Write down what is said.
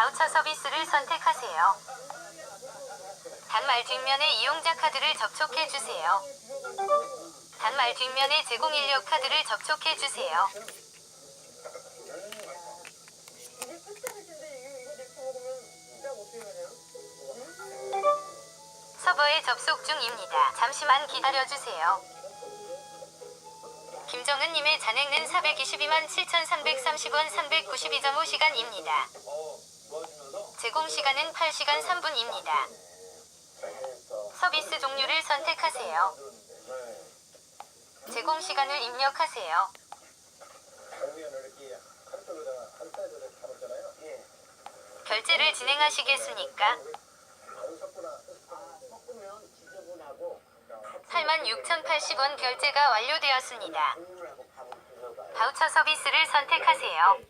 바우처 서비스를 선택하세요. 단말 뒷면에 이용자 카드를 접촉해 주세요. 단말 뒷면에 제공 인력 카드를 접촉해 주세요. 서버에 접속 중입니다. 잠시만 기다려 주세요. 김정은님의 잔액은 422만 7,330원 392.5시간입니다. 제공 시간은 8시간 3분입니다. 서비스 종류를 선택하세요. 제공 시간을 입력하세요. 결제를 진행하시겠습니까? 86,080원 결제가 완료되었습니다. 바우처 서비스를 선택하세요.